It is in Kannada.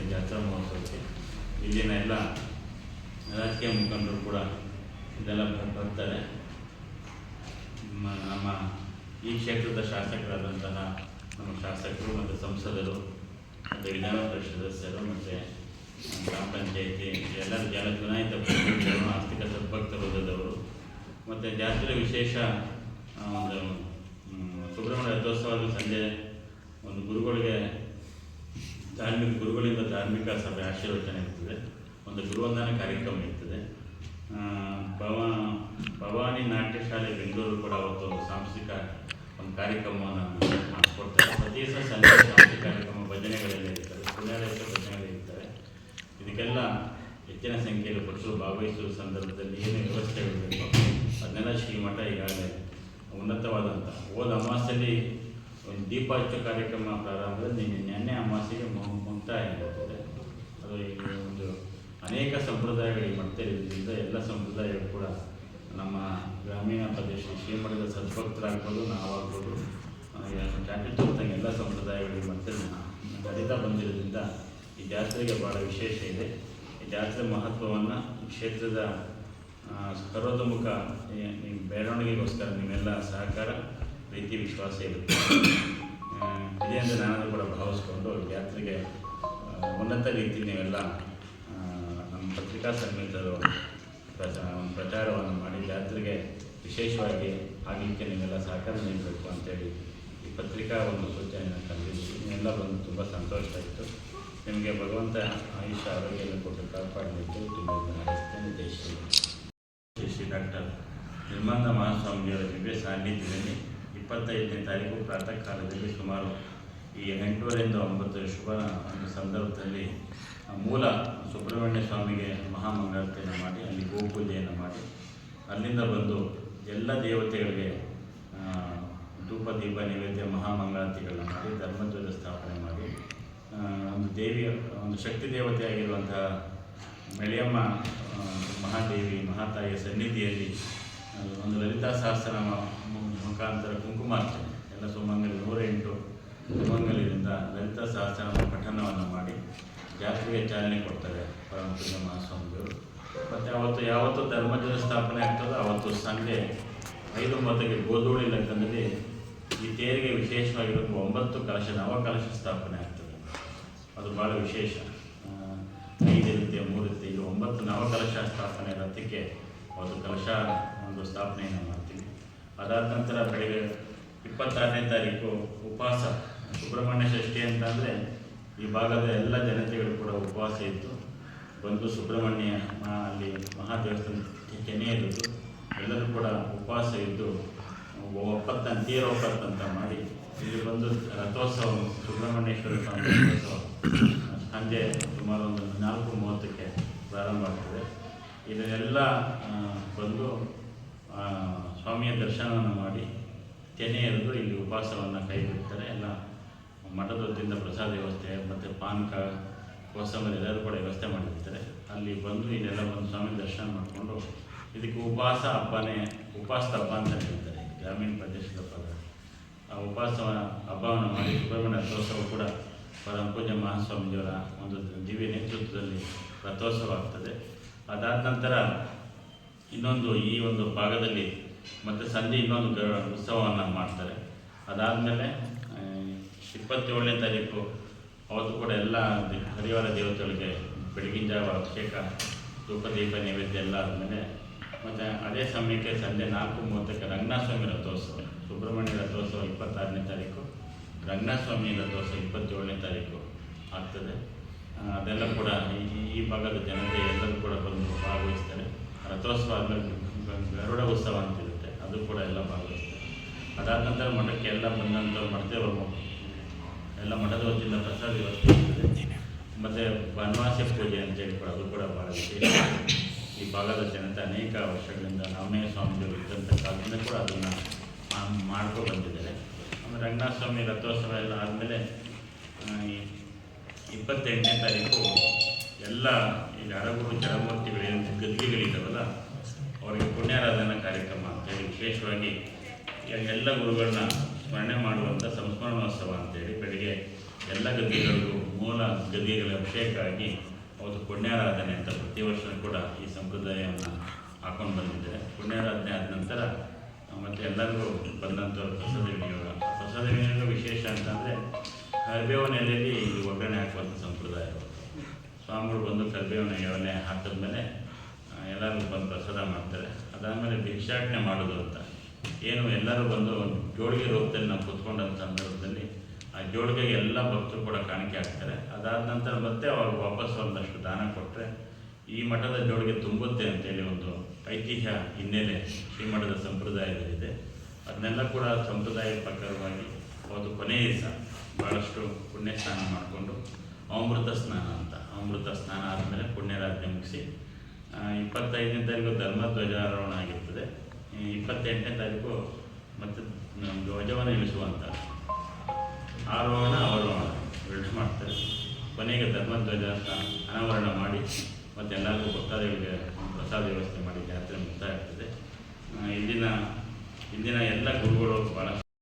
ಬರುತ್ತೆ ಜಾತ್ರಾ ಮಹೋತ್ಸವಕ್ಕೆ ಇಲ್ಲಿನ ಎಲ್ಲ ರಾಜಕೀಯ ಮುಖಂಡರು ಕೂಡ ಇದೆಲ್ಲ ಬರ್ತಾರೆ. ನಮ್ಮ ಈ ಕ್ಷೇತ್ರದ ಶಾಸಕರಾದಂತಹ ನಮ್ಮ ಶಾಸಕರು ಮತ್ತು ಸಂಸದರು ಮತ್ತು ವಿಧಾನ ಪರಿಷತ್ ಸದಸ್ಯರು ಮತ್ತು ಗ್ರಾಮ ಪಂಚಾಯಿತಿ ಎಲ್ಲರ ಜನ ಚುನಾಯಿತ ಪ್ರತಿನಿಧಿಗಳು, ಆರ್ಥಿಕ ಸದ್ಭಕ್ತ ವೃದ್ಧದವರು ಮತ್ತು ಜಾತ್ರೆ ವಿಶೇಷ ಒಂದು ಸುಬ್ರಹ್ಮಣ್ಯ ರಥೋತ್ಸವದ ಸಂಜೆ ಒಂದು ಗುರುಗಳಿಗೆ ಧಾರ್ಮಿಕ ಗುರುಗಳಿಂದ ಧಾರ್ಮಿಕ ಸಭೆ ಆಶೀರ್ವಚನೆ ಇರ್ತದೆ. ಒಂದು ಗುರುವಂದನ ಕಾರ್ಯಕ್ರಮ ಇರ್ತದೆ. ಭವ, ಭವಾನಿ ನಾಟ್ಯ ಶಾಲೆ ಬೆಂಗಳೂರು ಕೂಡ ಅವತ್ತು ಒಂದು ಸಾಂಸ್ಕೃತಿಕ ಒಂದು ಕಾರ್ಯಕ್ರಮವನ್ನು ಮಾಡಿಕೊಡ್ತಾರೆ. ಪ್ರತಿ ದಿವಸ ಸಂಜೆ ಕಾರ್ಯಕ್ರಮ ಭಜನೆಗಳೆಲ್ಲ ಇರ್ತವೆ ಪುಣ್ಯಾಲಯಕ್ಕೆ ಭಜನೆಗಳೇ ಇರ್ತವೆ. ಇದಕ್ಕೆಲ್ಲ ಹೆಚ್ಚಿನ ಸಂಖ್ಯೆಯಲ್ಲಿ ಪುರುಷರು ಭಾಗವಹಿಸುವ ಸಂದರ್ಭದಲ್ಲಿ ಏನು ವ್ಯವಸ್ಥೆಗಳಿರಬೇಕು ಅದನ್ನೆಲ್ಲ ಶ್ರೀಮಠ ಈಗಾಗಲೇ ಉನ್ನತವಾದಂಥ ಹೋದ ಅಮಾಸ್ಯಲ್ಲಿ ದೀಪ ಹಚ್ಚೋ ಕಾರ್ಯಕ್ರಮ ಪ್ರಾರಂಭದಲ್ಲಿ ನಿನ್ನೆ ನೆನ್ನೆ ಅಮಾವಾಸ್ಯೆಗೆ ಮು- ಮುಕ್ತಾಯ ಆಗುತ್ತದೆ ಅದು ಈಗ ಒಂದು ಅನೇಕ ಸಂಪ್ರದಾಯಗಳಿಗೆ ಮಾಡ್ತಾ ಇರೋದ್ರಿಂದ ಎಲ್ಲ ಸಂಪ್ರದಾಯಗಳು ಕೂಡ ನಮ್ಮ ಗ್ರಾಮೀಣ ಪ್ರದೇಶ ಶ್ರೀಮಠದ ಸದ್ಭಕ್ತರಾಗ್ಬೋದು, ನಾವಾಗ್ಬೋದು ಚಾಟಿತಂಗೆ ಎಲ್ಲ ಸಂಪ್ರದಾಯಗಳಿಗೆ ಮತ್ತೆ ನಡೀತಾ ಬಂದಿರೋದ್ರಿಂದ ಈ ಜಾತ್ರೆಗೆ ಭಾಳ ವಿಶೇಷ ಇದೆ. ಈ ಜಾತ್ರೆ ಮಹತ್ವವನ್ನು ಕ್ಷೇತ್ರದ ಈ- ಈ ಬೆಳವಣಿಗೆಗೋಸ್ಕರ ನಿಮ್ಮೆಲ್ಲ ಸಹಕಾರ ಪ್ರೀತಿ, ವಿಶ್ವಾಸ ಇರುತ್ತೆ. ಇದೆ ನಾನು ಕೂಡ ಭಾವಿಸ್ಕೊಂಡು ಯಾತ್ರೆಗೆ ಉನ್ನತ ರೀತಿ ನೀವೆಲ್ಲ ನಮ್ಮ ಪತ್ರಿಕಾ ಒಂದು ಪ್ರಚಾರವನ್ನು ಮಾಡಿ ಜಾತ್ರೆಗೆ ವಿಶೇಷವಾಗಿ ಆಗಲಿಕ್ಕೆ ನೀವೆಲ್ಲ ಸಹಕಾರ ನೀಡಬೇಕು ಅಂತೇಳಿ ಈ ಪತ್ರಿಕಾ ಒಂದು ಸೂಚನೆಯನ್ನು ತಂದಿದ್ದೀವಿ ನೀವೆಲ್ಲ ಬಂದು ತುಂಬ ಸಂತೋಷ ಆಯಿತು. ನಿಮಗೆ ಭಗವಂತ ಆಯುಷ್ಯ ಆರೋಗ್ಯ ಎಲ್ಲ ಕೊಟ್ಟು ಕಾಪಾಡಲಿಕ್ಕೆ ತುಂಬ ಹಾರೈಸ್ತೇನೆ ಜೈ ಶ್ರೀ ಶ್ರೀ ಡಾಕ್ಟರ್ ನಿರ್ಮಂದ ಮಹಾಸ್ವಾಮಿಯವರ ದಿವ್ಯ ಸಾನ್ನಿಧ್ಯದಲ್ಲಿ. ಇಪ್ಪತ್ತೈದನೇ ತಾರೀಕು ಪ್ರಾತಃ ಕಾಲದಲ್ಲಿ ಸುಮಾರು ಈ ಎಂಟೂವರೆಯಿಂದ ಒಂಬತ್ತು ಶುಭ ಒಂದು ಸಂದರ್ಭದಲ್ಲಿ ಮೂಲ ಸುಬ್ರಹ್ಮಣ್ಯ ಸ್ವಾಮಿಗೆ ಮಹಾಮಂಗಳಾರತಿಯನ್ನು ಮಾಡಿ, ಅಲ್ಲಿ ಗೋಪೂಜೆಯನ್ನು ಮಾಡಿ. ಅಲ್ಲಿಂದ ಬಂದು ಎಲ್ಲ ದೇವತೆಗಳಿಗೆ ಧೂಪ, ದೀಪ, ನೈವೇದ್ಯ, ಮಹಾಮಂಗಳಾರತಿಗಳನ್ನ ಮಾಡಿ, ಧರ್ಮಧ್ವಜ ಸ್ಥಾಪನೆ ಮಾಡಿ ಒಂದು ದೇವಿಯ, ಒಂದು ಶಕ್ತಿ ದೇವತೆಯಾಗಿರುವಂತಹ ಮೆಳಿಯಮ್ಮ ಮಹಾದೇವಿ, ಮಹಾತಾಯಿಯ ಸನ್ನಿಧಿಯಲ್ಲಿ ಒಂದು ಲಲಿತಾ ಸಹಸ್ರನಾಮ ಮುಖಾಂತರ ಕುಂಕುಮಾರ್ಚನೆ. ಎಲ್ಲ ಸುಮಂಗಲಿ ನೂರ ಎಂಟು ಸುಮಂಗಲಿಯಿಂದ ಲಲಿತಾ ಸಹಸ್ರನಾಮ ಪಠಣವನ್ನು ಮಾಡಿ ಜಾತ್ರೆಗೆ ಚಾಲನೆ ಕೊಡ್ತಾರೆ ಪರಮಪುಜ ಮಹಾಸ್ವಾಮಿಗಳು ಮತ್ತು ಅವತ್ತು ಯಾವತ್ತು ಧರ್ಮಜನ ಸ್ಥಾಪನೆ ಆಗ್ತದೋ ಅವತ್ತು ಸಂಜೆ ಐದು ಒಂಬತ್ತಕ್ಕೆ ಗೋಧೂಳಿ ಲಗ್ನದಲ್ಲಿ ಈ ತೇರಿಗೆ ವಿಶೇಷವಾಗಿರೋದು ಒಂಬತ್ತು ಕಲಶ ನವ ಕಲಶ ಸ್ಥಾಪನೆ ಆಗ್ತದೆ. ಅದು ಭಾಳ ವಿಶೇಷ. ಐದಿರುತ್ತೆ ಮೂರಿರುತ್ತೆ ಈಗ ಒಂಬತ್ತು ನವಕಲಶ ಸ್ಥಾಪನೆ ರಥಕ್ಕೆ ಅವತ್ತು ಕಲಶ ಒಂದು ಸ್ಥಾಪನೆಯನ್ನು ಮಾಡ್ತೀವಿ. ಅದಾದ ನಂತರ ಬೆಳಗ್ಗೆ ಇಪ್ಪತ್ತಾರನೇ ತಾರೀಕು ಉಪವಾಸ, ಸುಬ್ರಹ್ಮಣ್ಯ ಷಷ್ಠಿ ಅಂತಂದರೆ ಈ ಭಾಗದ ಎಲ್ಲ ಜನತೆಗಳು ಕೂಡ ಉಪವಾಸ ಇತ್ತು ಬಂದು ಸುಬ್ರಹ್ಮಣ್ಯ ಅಲ್ಲಿ ಮಹಾದೇವಸ್ಥಾನ ಕೆನೆ ಇರೋದು ಎಲ್ಲರೂ ಕೂಡ ಉಪವಾಸ ಇದ್ದು, ಒಪ್ಪತ್ತ ತೀರ ಒಪ್ಪತ್ತಂತ ಮಾಡಿ ಇಲ್ಲಿ ಬಂದು ರಥೋತ್ಸವ, ಸುಬ್ರಹ್ಮಣ್ಯೇಶ್ವರ ಸ್ವಾಮಿ ರಥೋತ್ಸವ ಸಂಜೆ ಸುಮಾರು ಒಂದು ನಾಲ್ಕು ಮೂವತ್ತಕ್ಕೆ ಪ್ರಾರಂಭ ಆಗ್ತದೆ. ಇದನ್ನೆಲ್ಲ ಬಂದು ಸ್ವಾಮಿಯ ದರ್ಶನವನ್ನು ಮಾಡಿ ತೆನೆ ಎರೆದು ಇಲ್ಲಿ ಉಪವಾಸವನ್ನು ಕೈಬಿಡ್ತಾರೆ. ಎಲ್ಲ ಮಠದ ವತಿಯಿಂದ ಪ್ರಸಾದ ವ್ಯವಸ್ಥೆ ಮತ್ತು ಪಾನಕ, ಕೋಸಂಬರಿ ಎಲ್ಲರೂ ಕೂಡ ವ್ಯವಸ್ಥೆ ಮಾಡಿರ್ತಾರೆ. ಅಲ್ಲಿ ಬಂದು ಇಲ್ಲೆಲ್ಲ ಬಂದು ಸ್ವಾಮಿ ದರ್ಶನ ಮಾಡಿಕೊಂಡು ಇದಕ್ಕೆ ಉಪವಾಸ ಹಬ್ಬನೇ, ಉಪವಾಸದ ಹಬ್ಬ ಅಂತ ಹೇಳ್ತಾರೆ ಗ್ರಾಮೀಣ ಪ್ರದೇಶದ ಪದ ಆ ಉಪವಾಸ ಹಬ್ಬವನ್ನು ಮಾಡಿ ಸುಬ್ರಹ್ಮಣ್ಯ ರಥೋತ್ಸವ ಕೂಡ ಪರಮ ಪೂಜ್ಯ ಮಹಾಸ್ವಾಮಿಯವರ ಒಂದು ದಿವ್ಯ ನೇತೃತ್ವದಲ್ಲಿ ರಥೋತ್ಸವ ಆಗ್ತದೆ. ಅದಾದ ನಂತರ ಇನ್ನೊಂದು ಈ ಒಂದು ಭಾಗದಲ್ಲಿ ಮತ್ತು ಸಂಜೆ ಇನ್ನೊಂದು ಉತ್ಸವವನ್ನು ಮಾಡ್ತಾರೆ. ಅದಾದಮೇಲೆ ಇಪ್ಪತ್ತೇಳನೇ ತಾರೀಕು, ಅವತ್ತು ಕೂಡ ಎಲ್ಲ ಹರಿವಾರ ದೇವತೆಗಳಿಗೆ ಬೆಳಗಿನ ಜಾವ ಅಭಿಷೇಕ ಧೂಪ ದೀಪ ನೈವೇದ್ಯ ಎಲ್ಲ ಆದಮೇಲೆ, ಮತ್ತು ಅದೇ ಸಮಯಕ್ಕೆ ಸಂಜೆ ನಾಲ್ಕು ಮೂವತ್ತಕ್ಕೆ ರಂಗನಾಥಸ್ವಾಮಿ ರಥೋತ್ಸವ ಸುಬ್ರಹ್ಮಣ್ಯ ರಥೋತ್ಸವ ಇಪ್ಪತ್ತಾರನೇ ತಾರೀಕು ರಂಗನಾಥಸ್ವಾಮಿ ರಥೋತ್ಸವ ಇಪ್ಪತ್ತೇಳನೇ ತಾರೀಕು ಆಗ್ತದೆ. ಅದೆಲ್ಲ ಕೂಡ ಈ- ಈ ಭಾಗದ ಜನತೆ ಎಲ್ಲರೂ ಕೂಡ ಬಂದು ಭಾಗವಹಿಸ್ತಾರೆ. ರಥೋತ್ಸವ ಗರುಡ ಉತ್ಸವ ಅಂತಿರುತ್ತೆ ಅದು ಕೂಡ ಎಲ್ಲ ಭಾಗವಹಿಸ್ತಾರೆ ಅದಾದ ನಂತರ ಮಠಕ್ಕೆ ಎಲ್ಲ ಬಂದಂಥವ್ರು ಮಠದೇವರು ಎಲ್ಲ ಮಠದ ವತಿಯಿಂದ ಪ್ರಸಾದ ವ್ಯವಸ್ಥೆ ಇರ್ತದೆ. ಮತ್ತು ಬನವಾಸಿ ಪೂಜೆ ಅಂತೇಳಿ ಕೂಡ ಅದು ಕೂಡ ಭಾಳ ಈ ಭಾಗದ ಜನತೆ ಅನೇಕ ವರ್ಷಗಳಿಂದ ನವನೇ ಸ್ವಾಮಿಗಳು ಇದ್ದಂಥ ಕಾಲದಿಂದ ಕೂಡ ಅದನ್ನು ಮಾಡ್ಕೊ ಬಂದಿದ್ದಾರೆ. ಆಮೇಲೆ ರಂಗನಾಥ ಸ್ವಾಮಿ ರಥೋತ್ಸವ ಎಲ್ಲ ಆದಮೇಲೆ ಇಪ್ಪತ್ತೆಂಟನೇ ತಾರೀಕು ಎಲ್ಲ ಈ ಅರಗುರು ಚರಮೂರ್ತಿಗಳೇನು ಗದ್ದಿಗೆಗಳಿದ್ದಾವಲ್ಲ ಅವರಿಗೆ ಪುಣ್ಯಾರಾಧನಾ ಕಾರ್ಯಕ್ರಮ ಅಂತೇಳಿ ವಿಶೇಷವಾಗಿ ಎಲ್ಲ ಗುರುಗಳನ್ನ ಸ್ಮರಣೆ ಮಾಡುವಂಥ ಸಂಸ್ಮರಣೋತ್ಸವ ಅಂತೇಳಿ ಬೆಳಿಗ್ಗೆ ಎಲ್ಲ ಗದ್ದಿಗಳಿಗೂ ಮೂಲ ಗದಿಗೆಗಳ ಅಭಿಷೇಕ ಆಗಿ ಅವತ್ತು ಪುಣ್ಯಾರಾಧನೆ ಅಂತ ಪ್ರತಿ ವರ್ಷ ಕೂಡ ಈ ಸಂಪ್ರದಾಯವನ್ನು ಹಾಕೊಂಡು ಬಂದಿದ್ದಾರೆ. ಪುಣ್ಯಾರಾಧನೆ ಆದ ನಂತರ, ಮತ್ತು ಎಲ್ಲರಿಗೂ ಬಂದಂಥವ್ರು ಪ್ರಸಾದ ವಿನಿಯೋಗ ಪ್ರಸಾದ ವಿನಿಯೋಗ ವಿಶೇಷ ಅಂತಂದರೆ ಈ ಒಗ್ಗರಣೆ ಹಾಕುವಂಥ ಸಂಪ್ರದಾಯ ಸ್ವಾಮಿಗಳು ಬಂದು ಕರಿಬೇವಿನ ಎಣ್ಣೆ ಹಾಕಿದ್ಮೇಲೆ ಎಲ್ಲರೂ ಬಂದು ಪ್ರಸಾದ ಮಾಡ್ತಾರೆ. ಅದಾದಮೇಲೆ ಭಿಕ್ಷಾಟನೆ ಮಾಡೋದು ಅಂತ. ಏನು ಎಲ್ಲರೂ ಬಂದು ಜೋಳಿಗೆ ರೂಪದಲ್ಲಿ ನಾವು ಕೂತ್ಕೊಂಡಂಥ ಸಂದರ್ಭದಲ್ಲಿ ಆ ಜೋಳಿಗೆಗೆ ಎಲ್ಲ ಭಕ್ತರು ಕೂಡ ಕಾಣಿಕೆ ಹಾಕ್ತಾರೆ ಅದಾದ ನಂತರ ಮತ್ತೆ ಅವರು ವಾಪಸ್ ಒಂದಷ್ಟು ದಾನ ಕೊಟ್ಟರೆ ಈ ಮಠದ ಜೋಳಿಗೆ ತುಂಬುತ್ತೆ ಅಂತೇಳಿ ಒಂದು ಐತಿಹ್ಯ ಹಿನ್ನೆಲೆ ಈ ಮಠದ ಸಂಪ್ರದಾಯದಲ್ಲಿದೆ. ಅದನ್ನೆಲ್ಲ ಕೂಡ ಸಂಪ್ರದಾಯ ಪ್ರಕಾರವಾಗಿ ಅವತ್ತು ಕೊನೆಯ ದಿವಸ ಭಾಳಷ್ಟು ಪುಣ್ಯ ಸ್ನಾನ ಮಾಡಿಕೊಂಡು ಅಮೃತ ಸ್ನಾನ ಅಂತ. ಅಮೃತ ಸ್ನಾನ ಆದಮೇಲೆ ಪುಣ್ಯರಾಜ್ಯ ಮುಗಿಸಿ ಇಪ್ಪತ್ತೈದನೇ ತಾರೀಕು ಧರ್ಮ ಧ್ವಜಾರೋಹಣ ಆಗಿರ್ತದೆ. ಇಪ್ಪತ್ತೆಂಟನೇ ತಾರೀಕು ಮತ್ತೆ ಧ್ವಜವನ್ನು ಇಳಿಸುವಂಥ ಆರೋಹಣ ಅವರೋಹಣ ಎರಡು ಮಾಡ್ತಾರೆ. ಕೊನೆಗೆ ಧರ್ಮಧ್ವಜ ಅಂತ ಅನಾವರಣ ಮಾಡಿ ಮತ್ತು ಎಲ್ಲರಿಗೂ ಭಕ್ತಾದಿಗಳಿಗೆ ಪ್ರಸಾದ ವ್ಯವಸ್ಥೆ ಮಾಡಿ ಜಾತ್ರೆ ಮುಕ್ತಾಯ ಆ, ಇಲ್ಲಿನ ಇಲ್ಲಿನ ಎಲ್ಲ ಗುರುಗಳು ಭಾಳ